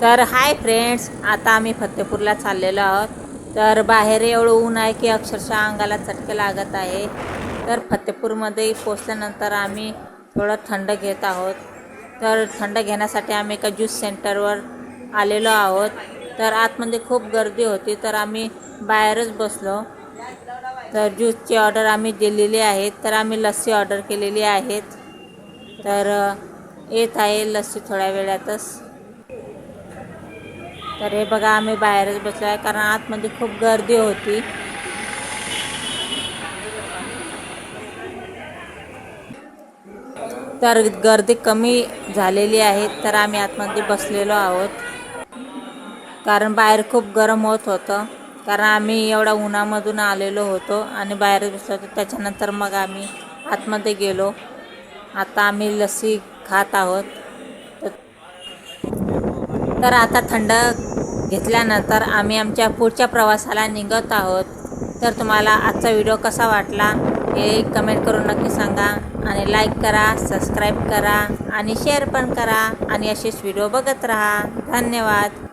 तर hi friends आता आम्ही फतेपूरला चाललेलो आहोत. तर बाहेर एवढं ऊन आहे की अक्षरशः अंगाला चटके लागत आहे. तर फतेपूरमध्ये पोचल्यानंतर आम्ही थोडं थंड घेत आहोत. तर थंड घेण्यासाठी आम्ही एका ज्यूस सेंटरवर आलेलो आहोत. तर आतमध्ये खूप गर्दी होती तर आम्ही बाहेरच बसलो. तर ज्यूसची ऑर्डर आम्ही दिलेली आहे तर आम्ही लस्सी ऑर्डर केलेली आहेत तर येत आहे लस्सी थोड्या वेळातच. तर हे बघा आम्ही बाहेरच बसलो आहे कारण आतमध्ये खूप गर्दी होती. तर गर्दी कमी झालेली आहे तर आम्ही आतमध्ये बसलेलो आहोत. कारण बाहेर खूप गरम होत होतं. कारण आम्ही एवढा उन्हामधून आलेलो होतो आणि बाहेर बसलो होतो. त्याच्यानंतर मग आम्ही आतमध्ये गेलो. आता आम्ही लस्सी खात आहोत. तर आता थंड घेतल्यानंतर आम्ही आमच्या पुढच्या प्रवासाला निघत आहोत. तर तुम्हाला आजचा व्हिडिओ कसा वाटला हे कमेंट करून नक्की सांगा आणि लाईक करा सबस्क्राईब करा आणि शेअर पण करा आणि असेच व्हिडिओ बघत राहा. धन्यवाद.